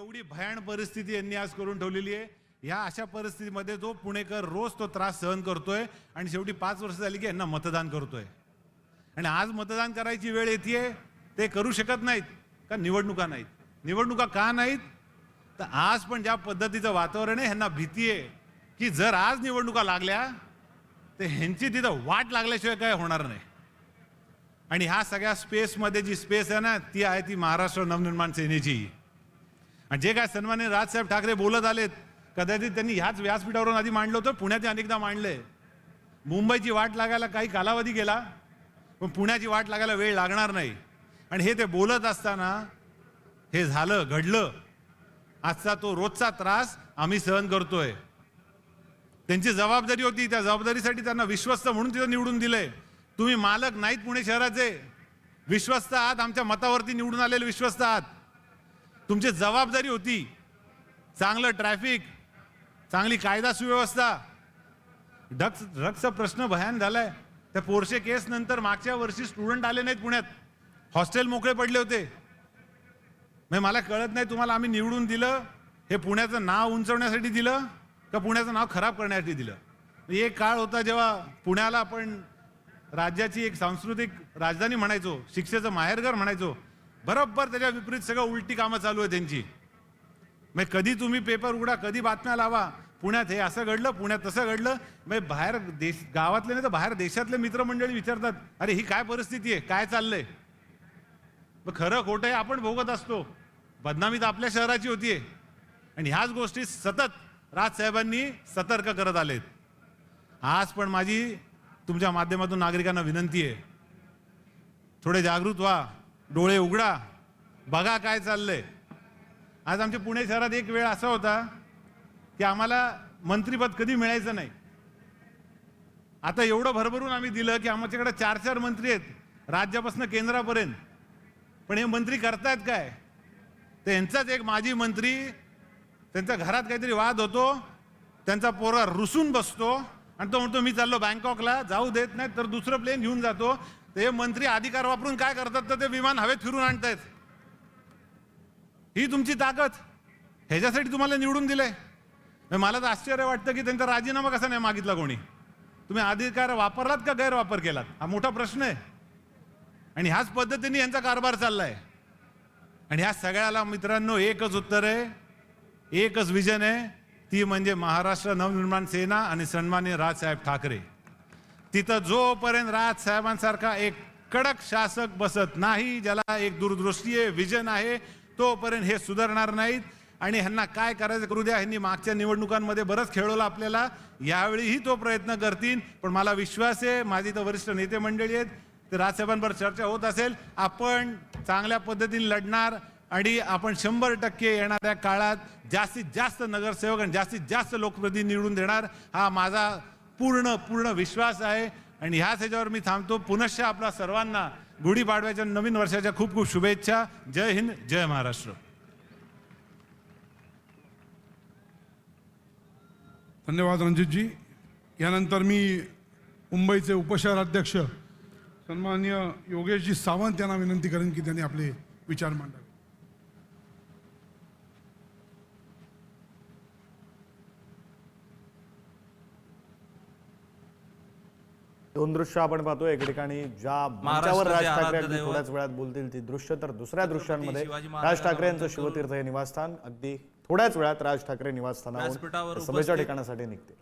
एवढी भयान परिस्थिती यांनी आज करून ठेवलेली आहे. ह्या अशा परिस्थितीमध्ये जो पुणेकर रोज तो त्रास सहन करतोय आणि शेवटी पाच वर्ष झाली की यांना मतदान करतोय. आणि आज मतदान करायची वेळ येते ते करू शकत नाहीत का निवडणुका नाहीत? निवडणुका का नाहीत? तर आज पण ज्या पद्धतीचं वातावरण आहे ह्यांना भीती आहे की जर आज निवडणुका लागल्या तर ह्यांची तिथं वाट लागल्याशिवाय काय होणार नाही. आणि ह्या सगळ्या स्पेसमध्ये जी स्पेस आहे ना ती आहे ती महाराष्ट्र नवनिर्माण सेनेची. आणि जे काय सन्मान्य राजसाहेब ठाकरे बोलत आलेत कदाचित त्यांनी ह्याच व्यासपीठावरून आधी मांडलं होतं पुण्यात अनेकदा मांडलंय. मुंबईची वाट लागायला काही कालावधी गेला पण पुण्याची वाट लागायला वेळ लागणार नाही. आणि हे ते बोलत असताना हे झालं घडलं. आजचा तो रोजचा त्रास आम्ही सहन करतोय. त्यांची जबाबदारी होती त्या जबाबदारीसाठी त्यांना विश्वस्त म्हणून तिथं निवडून दिलंय. तुम्ही मालक नाहीत पुणे शहराचे. विश्वस्त आहात आमच्या मतावरती निवडून आलेले विश्वस्त आहात. तुमची जबाबदारी होती. चांगलं ट्रॅफिक चांगली कायदा सुव्यवस्था. ड्रग्स ड्रग्सचा प्रश्न भयान झालाय. त्या पोरशे केस नंतर मागच्या वर्षी स्टुडंट आले नाहीत पुण्यात. हॉस्टेल मोकळे पडले होते. म्हणजे मला कळत नाही तुम्हाला आम्ही निवडून दिलं हे पुण्याचं नाव उंचवण्यासाठी दिलं का पुण्याचं नाव खराब करण्यासाठी दिलं? एक काळ होता जेव्हा पुण्याला आपण राज्याची एक सांस्कृतिक राजधानी म्हणायचो शिक्षेचं माहेरघर म्हणायचो बरोबर त्याच्या विपरीत सगळं उलटी कामं चालू आहे त्यांची. मग कधी तुम्ही पेपर उघडा कधी बातम्या लावा. पुण्यात हे असं घडलं पुण्यात तसं घडलं. मग बाहेर देश गावातले नाही तर बाहेर देशातले मित्रमंडळी विचारतात अरे ही काय परिस्थिती आहे? काय चाललंय? मग खरं खोटं हे आपण भोगत असतो. बदनामी तर आपल्या शहराची होतीये. आणि ह्याच गोष्टी सतत राजसाहेबांनी सतर्क करत आलेत. आज पण माझी तुमच्या माध्यमातून नागरिकांना विनंती आहे. थोडे जागृत व्हा. डोळे उघडा. बघा काय चाललंय. आज आमच्या पुणे शहरात एक वेळ असा होता की आम्हाला मंत्रीपद कधी मिळायचं नाही. आता एवढं भरभरून आम्ही दिलं की आमच्याकडे चार चार मंत्री आहेत राज्यापासून केंद्रापर्यंत. पण हे मंत्री करतायत काय? तर यांचाच एक माजी मंत्री त्यांच्या घरात काहीतरी वाद होतो त्यांचा पोरगा रुसून बसतो आणि तो म्हणतो मी चाललो बँकॉकला जाऊ देत नाही तर दुसरं प्लेन घेऊन जातो. ते मंत्री अधिकार वापरून काय करतात तर ते विमान हवेत फिरून आणतायत. ही तुमची ताकद. ह्याच्यासाठी तुम्हाला निवडून दिलंय. मला तर आश्चर्य वाटतं की त्यांचा राजीनामा कसा नाही मागितला कोणी. तुम्ही अधिकार वापरलात का गैरवापर केलात? हा मोठा प्रश्न आहे. आणि ह्याच पद्धतीने यांचा कारभार चाललाय. आणि ह्या सगळ्याला मित्रांनो एकच उत्तर आहे. एकच विजन आहे. ती म्हणजे महाराष्ट्र नवनिर्माण सेना आणि सन्मान्य राजसाहेब ठाकरे. तिथं जोपर्यंत राजसाहेबांसारखा एक कडक शासक बसत नाही ज्याला एक दूरदृष्टी आहे विजन आहे तोपर्यंत हे सुधारणार नाहीत. आणि ह्यांना काय करायचं करू द्या ह्यांनी मागच्या निवडणुकांमध्ये बरंच खेळवलं आपल्याला. यावेळीही तो प्रयत्न करतील. पण मला विश्वास आहे माझी तर वरिष्ठ नेते मंडळी आहेत ते राजसाहेबांवर चर्चा होत असेल. आपण चांगल्या पद्धतीने लढणार आणि आपण शंभर टक्के येणाऱ्या काळात जास्तीत जास्त नगरसेवक आणि जास्तीत जास्त लोकप्रतिनिधी निवडून देणार. हा माझा पूर्ण पूर्ण विश्वास आहे. आणि ह्याच ह्याच्यावर मी थांबतो. पुनश्च आपल्या सर्वांना गुढीपाडव्याच्या नवीन वर्षाच्या खूप खूप शुभेच्छा. जय हिंद जय महाराष्ट्र. धन्यवाद रणजितजी. यानंतर मी मुंबईचे उपशहराध्यक्ष सन्मान्य योगेशजी सावंत यांना विनंती करेन की त्यांनी आपले विचार मांडावे. दोन दृश्य आपण पाहतोय एके ठिकाणी ज्या मंचावर राज ठाकरे अगदी थोड्याच वेळात बोलतील ती दृश्य तर दुसऱ्या दृश्यांमध्ये राज ठाकरे यांचं शिवतीर्थ हे निवासस्थान. अगदी थोड्याच वेळात राज ठाकरे निवासस्थानावर सभेच्या ठिकाणासाठी निघते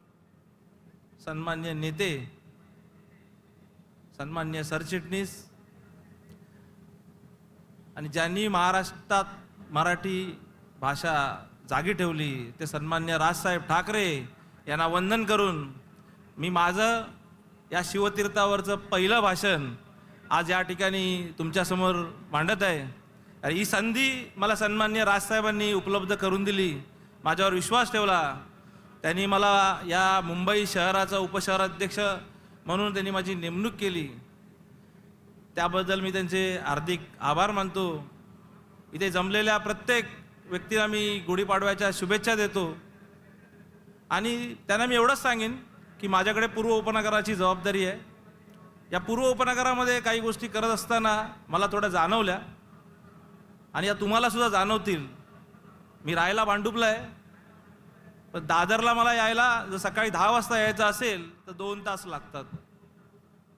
सन्मान्य नेते सन्मान्य सरचिटणीस आणि ज्यांनी महाराष्ट्रात मराठी भाषा जागी ठेवली ते सन्मान्य राजसाहेब ठाकरे यांना वंदन करून मी माझं या शिवतीर्थावरचं पहिलं भाषण आज या ठिकाणी तुमच्यासमोर मांडत आहे. ही संधी मला सन्मान्य राजसाहेबांनी उपलब्ध करून दिली. माझ्यावर विश्वास ठेवला. त्यांनी मला या मुंबई शहराचा उपशहराध्यक्ष म्हणून त्यांनी माझी नेमणूक केली. त्याबद्दल मी त्यांचे हार्दिक आभार मानतो. इथे जमलेल्या प्रत्येक व्यक्तीला मी गुढीपाडव्याच्या शुभेच्छा देतो. आणि त्यांना मी एवढंच सांगेन की माझ्याकडे पूर्व उपनगराची जबाबदारी आहे. या पूर्व उपनगरामध्ये काही गोष्टी करत असताना मला थोड्या जाणवल्या. आणि या तुम्हालासुद्धा जाणवतील. मी राहायला भांडुपला आहे पण दादरला मला यायला जर सकाळी दहा वाजता यायचं असेल तर दोन तास लागतात.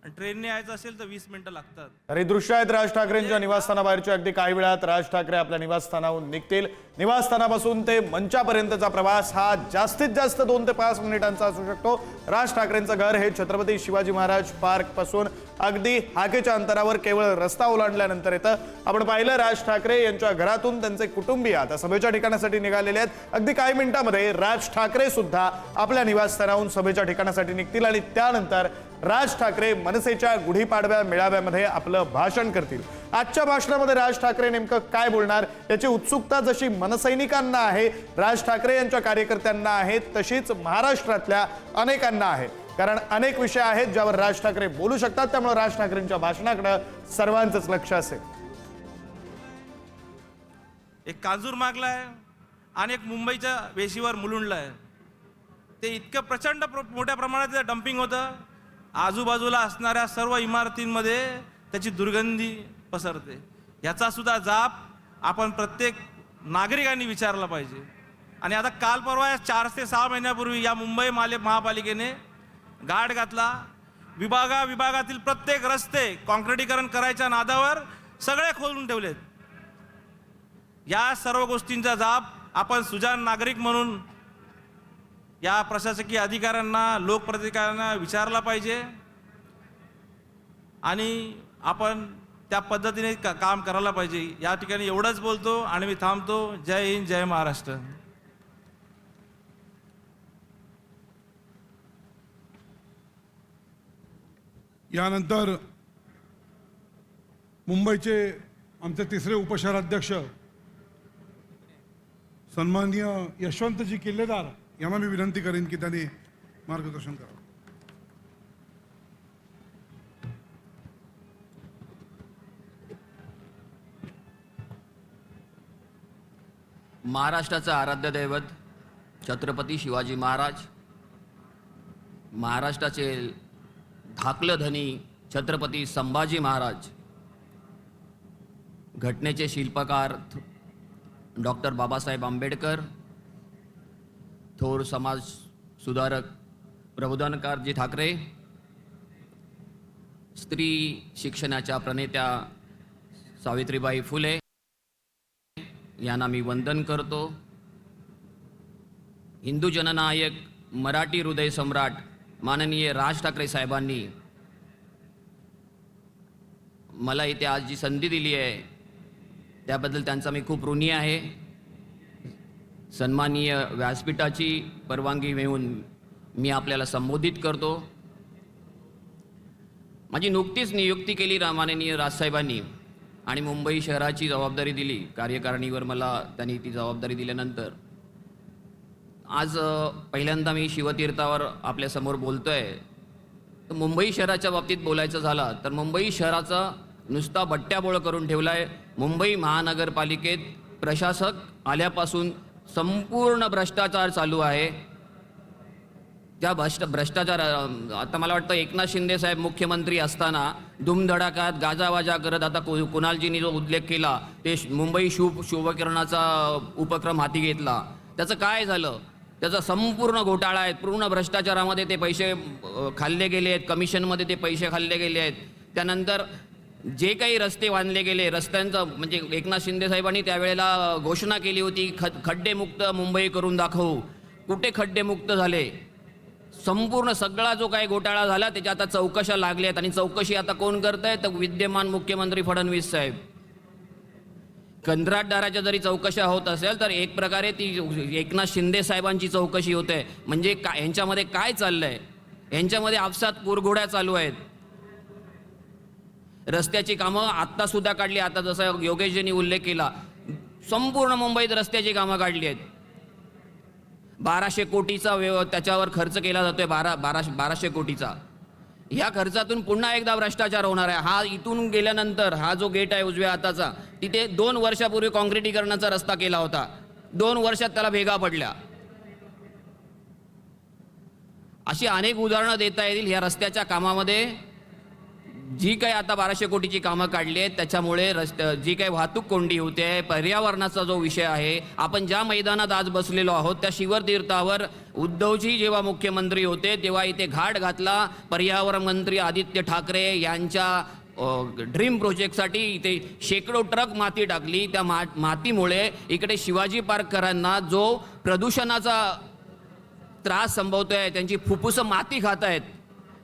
ट्रेनने यायचं असेल तर वीस मिनिटं लागतात. तर ही दृश्य आहेत राज ठाकरेंच्या निवासस्थानाबाहेरच्या. अगदी काही वेळात राज ठाकरे आपल्या निवासस्थानाहून निघतील. निवासस्थानापासून ते मंचापर्यंतचा प्रवास हा जास्तीत जास्त दोन ते पाच मिनिटांचा असू शकतो. राज ठाकरेंचं घर हे छत्रपती शिवाजी महाराज पार्कपासून अगदी हाकेच्या अंतरावर केवळ रस्ता ओलांडल्यानंतर येतं. आपण पाहिलं राज ठाकरे यांच्या घरातून त्यांचे कुटुंबीय आता सभेच्या ठिकाणासाठी निघालेले आहेत. अगदी काही मिनिटांमध्ये राज ठाकरे सुद्धा आपल्या निवासस्थानाहून सभेच्या ठिकाणासाठी निघतील आणि त्यानंतर राज ठाकरे मनसेच्या गुढीपाडव्या मेळाव्यामध्ये आपलं भाषण करतील. आजच्या भाषणामध्ये राज ठाकरे नेमकं काय बोलणार? याची उत्सुकता जशी मनसैनिकांना आहे राज ठाकरे यांच्या कार्यकर्त्यांना आहे तशीच महाराष्ट्रातल्या अनेकांना आहे. कारण अनेक विषय आहेत ज्यावर राज ठाकरे बोलू शकतात त्यामुळे राज ठाकरेंच्या भाषणाकडे सर्वांचंच लक्ष असेल. एक काजूर मागलाय आणि एक मुंबईच्या वेशीवर मुलुंडलाय. ते इतकं प्रचंड मोठ्या प्रमाणात डम्पिंग होतं. आजूबाजूला असणाऱ्या सर्व इमारतींमध्ये त्याची दुर्गंधी पसरते. ह्याचा सुद्धा जाप आपण प्रत्येक नागरिकांनी विचारला पाहिजे. आणि आता काल परवा या चार ते सहा महिन्यापूर्वी या मुंबई माले महापालिकेने गाड घातला. विभागा विभागातील प्रत्येक रस्ते कॉन्क्रिटीकरण करायच्या नादावर सगळे खोलून ठेवलेत. या सर्व गोष्टींचा जाब आपण सुजान नागरिक म्हणून या प्रशासकीय अधिकाऱ्यांना लोकप्रतिकाऱ्यांना विचारला पाहिजे. आणि आपण त्या पद्धतीने का काम करायला पाहिजे. या ठिकाणी एवढंच बोलतो आणि मी थांबतो. जय हिंद जय महाराष्ट्र. यानंतर मुंबईचे आमचे तिसरे उपशहराध्यक्ष सन्माननीय यशवंतजी किल्लेदार यांना मी विनंती करेन की त्यांनी मार्गदर्शन करावं. महाराष्ट्राचं आराध्य दैवत छत्रपती शिवाजी महाराज महाराष्ट्राचे धाकलं धनी छत्रपती संभाजी महाराज घटनेचे शिल्पकार डॉक्टर बाबासाहेब आंबेडकर थोर समाज सुधारक प्रबोधनकारजी ठाकरे स्त्री शिक्षणाच्या प्रणेत्या सावित्रीबाई फुले यांना मी वंदन करतो. हिंदू जननायक मराठी हृदय सम्राट माननीय राज ठाकरे साहेबांनी मला इथे आज जी संधी दिली आहे. त्याबद्दल त्यांचा मी खूप ऋणी आहे. सन्माननीय व्यासपीठाची परवानगी मिळवून मी आपल्याला संबोधित करतो. माझी नुकतीच नियुक्ती केली माननीय राजसाहेबांनी आणि मुंबई शहराची जबाबदारी दिली. कार्यकारिणीवर मला त्यांनी ती जबाबदारी दिल्यानंतर. आज पहिल्यांदा मी शिवतीर्थावर आपल्यासमोर बोलतो आहे तर मुंबई शहराच्या बाबतीत बोलायचं झालं तर मुंबई शहराचा नुसता बट्ट्याबोळ करून ठेवला आहे मुंबई महानगरपालिकेत प्रशासक आल्यापासून संपूर्ण भ्रष्टाचार चालू आहे. त्या भ्रष्ट भ्रष्टाचार आता मला वाटतं एकनाथ शिंदे साहेब मुख्यमंत्री असताना धुमधडाकात गाजावाजा करत आता कु कुणालजींनी जो उल्लेख केला ते श- मुंबई शुभ शुभकिरणाचा उपक्रम हाती घेतला. त्याचं काय झालं? त्याचा संपूर्ण घोटाळा आहे. पूर्ण भ्रष्टाचारामध्ये ते पैसे खाल्ले गेले आहेत. कमिशनमध्ये ते पैसे खाल्ले गेले आहेत. त्यानंतर जे काही रस्ते बांधले गेले रस्त्यांचं म्हणजे एकनाथ शिंदे साहेबांनी त्यावेळेला घोषणा केली होती ख खड्डेमुक्त मुंबई करून दाखवू. कुठे खड्डेमुक्त झाले? संपूर्ण सगळा जो काही घोटाळा झाला त्याच्या आता चौकशा लागल्या आहेत आणि चौकशी आता कोण करत आहे तर विद्यमान मुख्यमंत्री फडणवीस साहेब. कंत्राटदाराच्या जरी चौकशा होत असेल तर एक प्रकारे ती एकनाथ शिंदे साहेबांची चौकशी होते. म्हणजे का यांच्यामध्ये काय चाललं आहे यांच्यामध्ये आपसात पुरघोड्या चालू आहेत. रस्त्याची कामं आत्ता सुद्धा काढली. आता जसं योगेशजींनी उल्लेख केला संपूर्ण मुंबईत रस्त्याची कामं काढली आहेत. बाराशे कोटीचा व्यव त्याच्यावर खर्च केला जातोय बारा बाराशे बाराशे कोटीचा. ह्या खर्चातून पुन्हा एकदा भ्रष्टाचार होणार आहे. हा इथून गेल्यानंतर हा जो गेट आहे उजव्या हाताचा तिथे दोन वर्षापूर्वी काँक्रिटीकरणाचा रस्ता केला होता. दोन वर्षात त्याला भेगा पडल्या. अशी अनेक उदाहरणं देता येतील ह्या रस्त्याच्या कामामध्ये. जी काही आता बाराशे कोटीची कामं काढली आहेत त्याच्यामुळे रस्त जी काही वाहतूक कोंडी होते पर्यावरणाचा जो विषय आहे आपण ज्या मैदानात आज बसलेलो आहोत त्या शिवतीर्थावर उद्धवजी जेव्हा मुख्यमंत्री होते तेव्हा इथे घाट घातला. पर्यावरण मंत्री आदित्य ठाकरे यांच्या ड्रीम प्रोजेक्टसाठी इथे शेकडो ट्रक माती टाकली. त्या मा मातीमुळे इकडे शिवाजी पार्ककरांना जो प्रदूषणाचा त्रास संभवतो आहे त्यांची फुफ्फुसं माती खात आहेत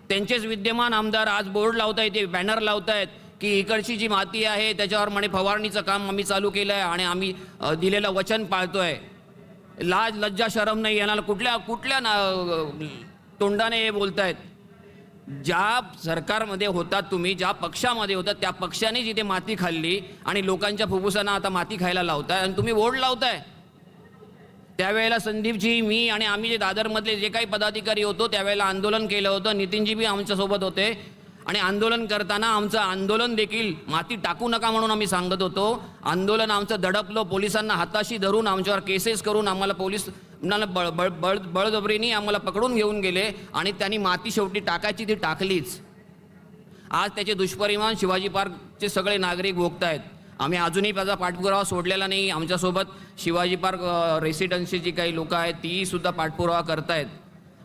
त्यांचेच विद्यमान आमदार आज बोर्ड लावतायत ते बॅनर लावतायत की इकडची जी माती आहे त्याच्यावर म्हणे फवारणीचं काम आम्ही चालू केलं आहे आणि आम्ही दिलेलं वचन पाळतो आहे लाज लज्जा शरम नाही येणार कुठल्या कुठल्या ना तोंडाने हे बोलतायत. ज्या सरकारमध्ये होतात तुम्ही ज्या पक्षामध्ये होतात त्या पक्षाने जिथे माती खाल्ली आणि लोकांच्या फुफ्फुसांना आता माती खायला लावताय आणि तुम्ही बोर्ड लावताय त्यावेळेला संदीपजी मी आणि आम्ही जे दादरमधले जे काही पदाधिकारी होतो त्यावेळेला आंदोलन केलं होतं. नितीनजी बी आमच्यासोबत होते. आणि आंदोलन करताना आमचं आंदोलन देखील माती टाकू नका म्हणून आम्ही सांगत होतो. आंदोलन आमचं दडपलं. पोलिसांना हाताशी धरून आमच्यावर केसेस करून आम्हाला पोलीस बळ बळ बळ बळजबरीने आम्हाला पकडून घेऊन गेले आणि त्यांनी माती शेवटी टाकायची ती टाकलीच. आज त्याचे दुष्परिणाम शिवाजी पार्कचे सगळे नागरिक भोगतायत. आम्ही अजूनही त्याचा पाठपुरावा सोडलेला नाही. आमच्यासोबत शिवाजी पार्क रेसिडेन्सी जी काही लोकं आहेत तीही सुद्धा पाठपुरावा करतायत.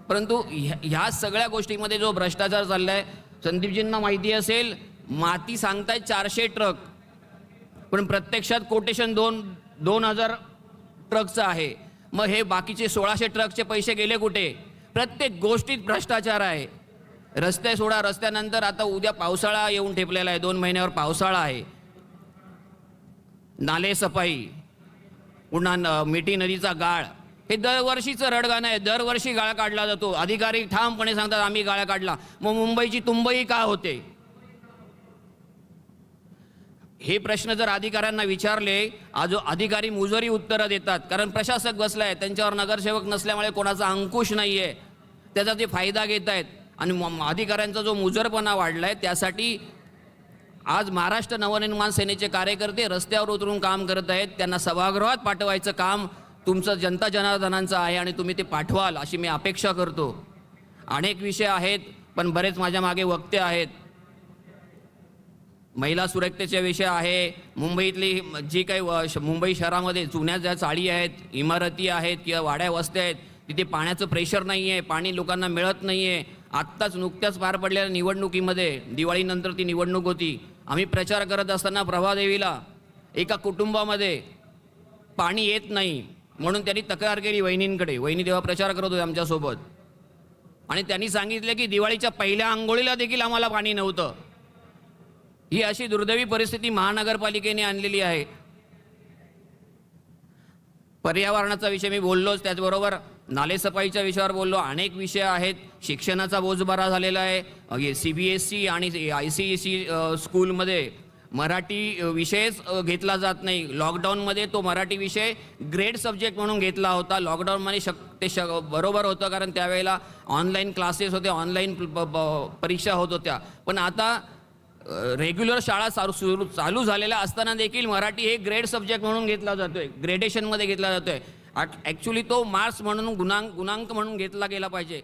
परंतु ह्या ह्या सगळ्या गोष्टीमध्ये जो भ्रष्टाचार चालला आहे संदीपजींना माहिती असेल माती सांगतायत चारशे ट्रक. पण प्रत्यक्षात कोटेशन दोन दोन हजार ट्रकचं आहे. मग हे बाकीचे सोळाशे ट्रकचे पैसे गेले कुठे? प्रत्येक गोष्टीत भ्रष्टाचार आहे. रस्ते सोडा रस्त्यानंतर आता उद्या पावसाळा येऊन ठेपलेला आहे. दोन महिन्यावर पावसाळा आहे. नाले सफाई पुन्हा न- मिठी नदीचा गाळ. हे दरवर्षीचं रडगाणं आहे. दरवर्षी गाळा काढला जातो. अधिकारी ठामपणे सांगतात आम्ही गाळा काढला. मग मुंबईची तुंबई का होते? हे प्रश्न जर अधिकाऱ्यांना विचारले आज अधिकारी मुजोरी उत्तरं देतात. कारण प्रशासक बसलाय. त्यांच्यावर नगरसेवक नसल्यामुळे कोणाचा अंकुश नाही आहे त्याचा ते फायदा घेत आहेत आणि म- अधिकाऱ्यांचा जो मुजरपणा वाढला आहे त्यासाठी आज महाराष्ट्र नवनिर्माण सेनेचे कार्यकर्ते रस्त्यावर उतरून काम करत आहेत. त्यांना सभागृहात पाठवायचं काम तुमचं जनता जनार्दनांचं आहे आणि तुम्ही ते पाठवाल अशी मी अपेक्षा करतो. अनेक विषय आहेत पण बरेच माझ्या मागे वक्ते आहेत. महिला सुरक्षेचा विषय आहे. मुंबईतली जी काही व- श- मुंबई शहरामध्ये जुन्या ज्या चाळी आहेत इमारती आहेत किंवा वाड्या वस्त्या आहेत तिथे पाण्याचं प्रेशर नाही आहे पाणी लोकांना मिळत नाही आहे आत्ताच नुकत्याच पार पडलेल्या निवडणुकीमध्ये दिवाळीनंतर ती निवडणूक होती. आम्ही प्रचार करत असताना प्रभादेवीला एका कुटुंबामध्ये पाणी येत नाही म्हणून त्यांनी तक्रार केली वहिनींकडे. वहिनी तेव्हा प्रचार करत होते आमच्यासोबत. आणि त्यांनी सांगितलं की दिवाळीच्या पहिल्या आंघोळीला देखील आम्हाला पाणी नव्हतं. ही अशी दुर्दैवी परिस्थिती महानगरपालिकेने आणलेली आहे. पर्यावरणाचा विषय मी बोललोच त्याचबरोबर नालेसफाईच्या विषयावर बोललो. अनेक विषय आहेत. शिक्षणाचा बोजबारा झालेला आहे. सी बी एस सी आणि आय सी एस सी स्कूलमध्ये मराठी विषयच घेतला जात नाही. लॉकडाऊनमध्ये तो मराठी विषय ग्रेड सब्जेक्ट म्हणून घेतला होता. लॉकडाऊनमध्ये शक ते श बरोबर होतं कारण त्यावेळेला ऑनलाईन क्लासेस होते. ऑनलाईन परीक्षा होत होत्या. पण आता रेग्युलर शाळा चालू सुरू चालू झालेल्या असताना देखील मराठी हे ग्रेड सब्जेक्ट म्हणून घेतला जातोय. ग्रेडेशनमध्ये घेतला जातोय. ॲक्च्युली तो मार्क्स म्हणून गुणांक गुणांक म्हणून घेतला गेला पाहिजे.